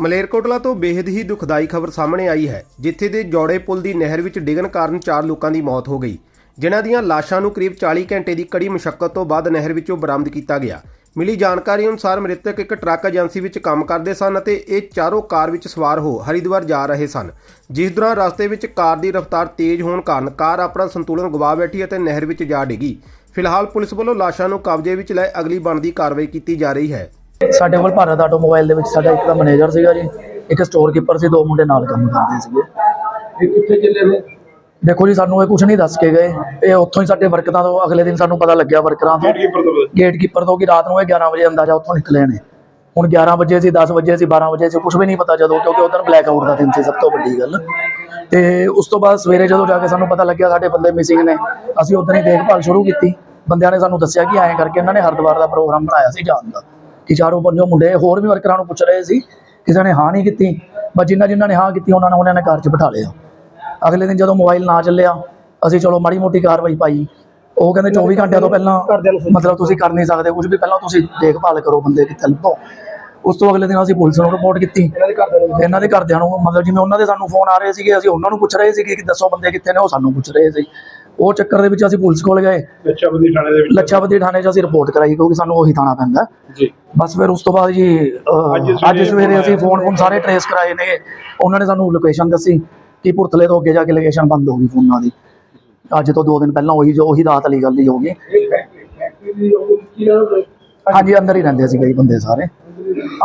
ਮਲੇਰਕੋਟਲਾ ਤੋਂ ਬੇहद ਹੀ ਦੁਖਦਾਈ ਖਬਰ ਸਾਹਮਣੇ ਆਈ ਹੈ, ਜਿੱਥੇ ਦੇ ਜੋੜੇ ਪੁਲ ਦੀ ਨਹਿਰ ਵਿੱਚ ਡਿੱਗਣ ਕਾਰਨ 4 ਲੋਕਾਂ ਦੀ ਮੌਤ ਹੋ ਗਈ। ਜਿਨ੍ਹਾਂ ਦੀਆਂ ਲਾਸ਼ਾਂ ਨੂੰ ਕਰੀਬ 40 ਘੰਟੇ ਦੀ ਕੜੀ ਮੁਸ਼ਕਲ ਤੋਂ ਬਾਅਦ ਨਹਿਰ ਵਿੱਚੋਂ ਬਰਾਮਦ ਕੀਤਾ ਗਿਆ। ਮਿਲੀ ਜਾਣਕਾਰੀ ਅਨੁਸਾਰ ਮ੍ਰਿਤਕ ਇੱਕ ਟਰੱਕ ਏਜੰਸੀ ਵਿੱਚ ਕੰਮ ਕਰਦੇ ਸਨ ਅਤੇ ਇਹ ਚਾਰੋਂ ਕਾਰ ਵਿੱਚ ਸਵਾਰ ਹੋ ਹਰਿਦੁਆਰ ਜਾ ਰਹੇ ਸਨ, ਜਿਸ ਦੌਰਾਨ ਰਸਤੇ ਵਿੱਚ ਕਾਰ ਦੀ ਰਫ਼ਤਾਰ ਤੇਜ਼ ਹੋਣ ਕਾਰਨ ਕਾਰ ਆਪਣਾ ਸੰਤੁਲਨ ਗਵਾ ਬੈਠੀ ਅਤੇ ਨਹਿਰ ਵਿੱਚ ਜਾ ਡਿੱਗੀ। ਫਿਲਹਾਲ ਪੁਲਿਸ ਵੱਲੋਂ ਲਾਸ਼ਾਂ ਨੂੰ ਕਬਜ਼ੇ ਵਿੱਚ ਲੈ ਅਗਲੀ ਬਣਦੀ ਕਾਰਵਾਈ ਕੀਤੀ ਜਾ ਰਹੀ ਹੈ। ਸਾਡੇ ਕੋਲ ਭਾਰਤ ਆਟੋਮੋਬਾਈਲ ਦੇ ਵਿੱਚ ਸਾਡਾ ਇੱਕ ਤਾਂ ਮੈਨੇਜਰ ਸੀਗਾ ਜੀ ਇੱਕ ਸਟੋਰ ਕੀਪਰ ਸੀ ਦੋ ਮੁੰਡੇ ਨਾਲ ਕੰਮ ਕਰਦੇ ਸੀਗੇ। ਇਹ ਕਿੱਥੇ ਚੱਲੇ ਨੇ? ਦੇਖੋ ਜੀ ਸਾਨੂੰ ਇਹ ਕੁਝ ਨਹੀਂ ਦੱਸ ਕੇ ਗਏ। ਇਹ ਉੱਥੋਂ ਹੀ ਸਾਡੇ ਵਰਕਰਾਂ ਤੋਂ ਅਗਲੇ ਦਿਨ ਸਾਨੂੰ ਪਤਾ ਲੱਗਿਆ ਵਰਕਰਾਂ ਤੋਂ। ਗੇਟ ਕੀਪਰ ਤੋਂ ਕਿ ਰਾਤ ਨੂੰ ਇਹ 11 ਵਜੇ ਅੰਦਾਜ਼ਾ ਉੱਥੋਂ ਨਿਕਲੇ ਨੇ। ਹੁਣ 11 ਵਜੇ ਸੀ 10 ਵਜੇ ਸੀ 12 ਵਜੇ ਸੀ ਕੁਝ ਵੀ ਨਹੀਂ ਪਤਾ ਜਦੋਂ ਕਿਉਂਕਿ ਉਦੋਂ ਬਲੈਕ ਆਊਟ ਦਾ ਦਿਨ ਸੀ ਸਭ ਤੋਂ ਵੱਡੀ ਗੱਲ। ਤੇ ਉਸ ਤੋਂ ਬਾਅਦ ਸਵੇਰੇ ਜਦੋਂ ਜਾ ਕੇ ਸਾਨੂੰ ਪਤਾ ਲੱਗਿਆ ਸਾਡੇ ਬੰਦੇ ਮਿਸਿੰਗ ਨੇ ਅਸੀਂ ਉਦੋਂ ਹੀ ਦੇਖਭਾਲ ਸ਼ੁਰੂ ਕੀਤੀ। ਬੰਦਿਆਂ ਨੇ ਸਾਨੂੰ ਦੱਸਿਆ ਕਿ ਐਂ ਕਰਕੇ ਇਹਨਾਂ ਨੇ ਹਰਿਦੁਆਰ ਦਾ ਪ੍ਰੋਗਰਾਮ ਬਣਾਇਆ ਸੀ ਜਾਣ ਦਾ। ਕਿ ਚਾਰੋਂ ਪੰਜੋਂ ਮੁੰਡੇ ਹੋਰ ਵੀ ਵਰਕਰਾਂ ਨੂੰ ਪੁੱਛ ਰਹੇ ਸੀ ਕਿਸੇ ਨੇ ਹਾਂ ਨਹੀਂ ਕੀਤੀ ਬਸ ਜਿਨ੍ਹਾਂ ਜਿਨ੍ਹਾਂ ਨੇ ਹਾਂ ਕੀਤੀ ਉਹਨਾਂ ਨੂੰ ਉਹਨਾਂ ਨੇ ਕਾਰ 'ਚ ਬਿਠਾ ਲਿਆ। ਅਗਲੇ ਦਿਨ ਜਦੋਂ ਮੋਬਾਈਲ ਨਾ ਚੱਲਿਆ ਅਸੀਂ ਚਲੋ ਮਾੜੀ ਮੋਟੀ ਕਾਰਵਾਈ ਪਾਈ। ਉਹ ਕਹਿੰਦੇ 24 ਘੰਟਿਆਂ ਤੋਂ ਪਹਿਲਾਂ ਮਤਲਬ ਤੁਸੀਂ ਕਰ ਨਹੀਂ ਸਕਦੇ ਕੁਝ ਵੀ ਪਹਿਲਾਂ ਤੁਸੀਂ ਦੇਖਭਾਲ ਕਰੋ ਬੰਦੇ ਦੀ ਲੱਭੋ ਉਸ ਤੋਂ ਅਗਲੇ ਦਿਨ ਅਸੀਂ ਪੁਲਿਸ ਨੂੰ ਰਿਪੋਰਟ ਕੀਤੀ। ਦੇ ਇਹਨਾਂ ਦੇ ਘਰਦਿਆਂ ਨੂੰ ਮਤਲਬ ਜਿਵੇਂ ਉਹਨਾਂ ਦੇ ਸਾਨੂੰ ਫੋਨ ਆ ਰਹੇ ਸੀਗੇ ਅਸੀਂ ਉਹਨਾਂ ਨੂੰ ਪੁੱਛ ਰਹੇ ਸੀਗੇ ਕਿ ਦੱਸੋ ਬੰਦੇ ਕਿੱਥੇ ਨੇ ਉਹ ਸਾਨੂੰ ਪੁੱਛ ਰਹੇ ਸੀ। ਉਹ ਚੱਕਰ ਦੇ ਵਿੱਚ ਅਸੀਂ ਪੁਲਿਸ ਕੋਲ ਗਏ। ਲੱਛਾਵਦੀ ਥਾਣੇ ਦੇ ਵਿੱਚ। ਲੱਛਾਵਤੀ ਥਾਣੇ 'ਚ ਅਸੀਂ ਰਿਪੋਰਟ ਕਰਾਈ ਕਿਉਂਕਿ ਸਾਨੂੰ ਉਹੀ ਥਾਣਾ ਪੈਂਦਾ। ਜੀ। ਬਸ ਫਿਰ ਉਸ ਤੋਂ ਬਾਅਦ ਜੀ ਅੱਜ ਸਵੇਰੇ ਅਸੀਂ ਫੋਨ ਫੋਨ ਸਾਰੇ ਟਰੇਸ ਕਰਾਏ ਨੇ। ਉਹਨਾਂ ਨੇ ਸਾਨੂੰ ਲੋਕੇਸ਼ਨ ਦੱਸੀ ਕਿ ਪੁਰਤਲੇ ਤੋਂ ਅੱਗੇ ਜਾ ਕੇ ਲੋਕੇਸ਼ਨ ਬੰਦ ਹੋ ਗਈ ਫੋਨਾਂ ਦੀ। ਅੱਜ ਤੋਂ 2 ਦਿਨ ਪਹਿਲਾਂ ਉਹੀ ਜੋ ਉਹੀ ਰਾਤ ਵਾਲੀ ਗੱਲ ਹੀ ਹੋ ਗਈ। ਹਾਂਜੀ ਅੰਦਰ ਹੀ ਰਹਿੰਦੇ ਸੀ ਕਈ ਬੰਦੇ ਸਾਰੇ।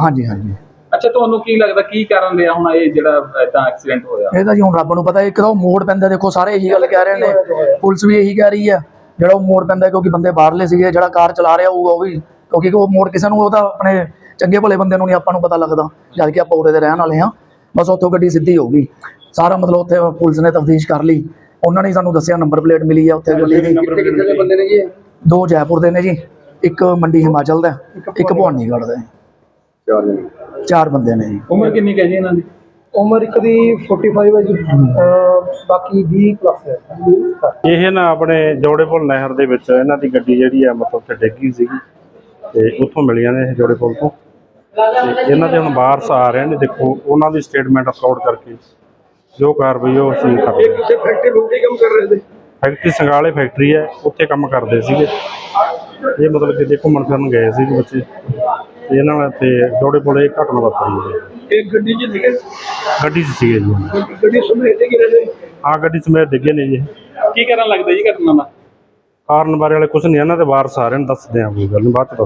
ਹਾਂਜੀ ਹਾਂਜੀ। ਅੱਛਾ ਤੁਹਾਨੂੰ ਕੀ ਲੱਗਦਾ ਕੀ ਕਾਰਨ ਰਿਹਾ ਹੁਣ ਇਹ ਜਿਹੜਾ ਇਦਾਂ ਐਕਸੀਡੈਂਟ ਹੋਇਆ? ਇਹ ਤਾਂ ਜੀ ਹੁਣ ਰੱਬ ਨੂੰ ਪਤਾ ਇੱਕ ਤਾਂ ਉਹ ਮੋੜ ਪੈਂਦਾ ਦੇਖੋ ਸਾਰੇ ਇਹੀ ਗੱਲ ਕਹਿ ਰਹੇ ਨੇ। ਪੁਲਿਸ ਵੀ ਇਹੀ ਕਹਿ ਰਹੀ ਆ ਜਿਹੜਾ ਉਹ ਮੋੜ ਪੈਂਦਾ ਕਿਉਂਕਿ ਬੰਦੇ ਬਾਹਰਲੇ ਸੀਗੇ ਜਿਹੜਾ ਕਾਰ ਚਲਾ ਰਿਹਾ ਹੋਊਗਾ ਉਹ ਵੀ ਕਿਉਂਕਿ ਉਹ ਮੋੜ ਕਿਸੇ ਨੂੰ ਉਹ ਤਾਂ ਆਪਣੇ ਚੰਗੇ ਭਲੇ ਬੰਦੇ ਨੂੰ ਨਹੀਂ ਆਪਾਂ ਨੂੰ ਪਤਾ ਲੱਗਦਾ ਜਦ ਕਿ ਆਪਾਂ ਉਰੇ ਦੇ ਰਹਿਣ ਵਾਲੇ ਆ ਬਸ ਉੱਥੋਂ ਗੱਡੀ ਸਿੱਧੀ ਹੋ ਗਈ। ਸਾਰਾ ਮਤਲਬ ਉੱਥੇ ਪੁਲਿਸ ਨੇ ਤਫਤੀਸ਼ ਕਰ ਲਈ। ਉਹਨਾਂ ਨੇ ਸਾਨੂੰ ਦੱਸਿਆ ਨੰਬਰ ਪਲੇਟ ਮਿਲੀ ਆ ਉੱਥੇ ਗੱਡੀ ਦੀ। ਕਿੱਥੇ ਕਿੱਥੇ ਦੇ ਬੰਦੇ ਨੇ ਜੀ? ਦੋ ਜੈਪੁਰ ਦੇ ਨੇ ਜੀ। ਇੱਕ ਮੰਡੀ ਹਿਮਾਚਲ ਦਾ ਇੱਕ ਭਵਾਨੀਗੜ੍ਹ ਦਾ। ਚਾਰ ਜਣੇ। ਚਾਰ ਬੰਦੇ ਨੇ ਜੀ। ਉਮਰ ਕਿੰਨੀ ਕੁ ਹੈ ਜੀ ਇਹਨਾਂ ਦੀ? ਉਮਰ ਇੱਕ ਦੀ 45 ਹੈ ਜੀ ਅਹ ਬਾਕੀ 20 ਪਲੱਸ ਹੈ। ਇਹ ਨਾ ਆਪਣੇ ਜੋੜੇ ਪੁਲ ਨਹਿਰ ਦੇ ਵਿੱਚ ਇਹਨਾਂ ਦੀ ਗੱਡੀ ਜਿਹੜੀ ਆ ਮਤਲਬ ਉੱਥੇ ਡਿੱਗੀ ਸੀਗੀ ਤੇ ਉੱਥੋਂ ਮਿਲੀਆਂ ਨੇ ਇਹ ਜੋੜੇ ਪੁਲ ਤੋਂ। ਤੇ ਇਹਨਾਂ ਦੇ ਹੁਣ ਵਾਰਸ ਆ ਰਹੇ ਨੇ ਦੇਖੋ ਉਹਨਾਂ ਦੀ ਸਟੇਟਮੈਂਟ ਰਿਕਾਰਡ ਕਰਕੇ ਜੋ ਕਾਰਵਾਈ ਉਹ ਅਸੀਂ ਕਰ ਰਹੇ ਇਹ ਕਿਸੇ ਫੈਕਟਰੀ ਲੋਕੀ ਕੰਮ ਕਰ ਰਹੇ ਸੀ? ਫੈਕਟਰੀ ਸੰਗਾਲੇ ਫੈਕਟਰੀ ਹੈ ਉੱਥੇ ਕੰਮ ਕਰਦੇ ਸੀਗੇ। ਇਹ ਮਤਲਬ ਕਿ ਦੇਖੋ ਘੁੰਮਣ ਫਿਰਨ ਗਏ ਸੀ ਬੱਚੇ। ਤੇ ਇਹਨਾਂ ਨਾਲ ਤੇ ਜੋੜੇ ਪੁਲ ਘਟਨਾ ਵਾਪਰੀ ਹੈ। ਇਹ ਗੱਡੀ ਚ ਸੀਗੇ? ਗੱਡੀ 'ਚ ਸੀਗੇ ਜੀ। ਗੱਡੀ ਸਮੇਤ ਤੇ ਗਿਰੇ ਨੇ? ਆ ਗੱਡੀ ਸਮੇਤ ਡਿੱਗੇ ਨੇ ਜੀ। ਇਹ। ਕੀ ਕਰਨ ਲੱਗਦਾ ਜੀ ਘਟਨਾ ਦਾ? ਕਾਰਨ ਬਾਰੇ ਵਾਲੇ ਕੁਝ ਨਹੀਂ ਇਹਨਾਂ ਦੇ ਵਾਰਸ ਆ ਰਹੇ ਨੇ ਦੱਸਦੇ ਆ ਕੋਈ ਗੱਲ ਨਹੀਂ ਬਾਅਦ ਚ ਦੱਸ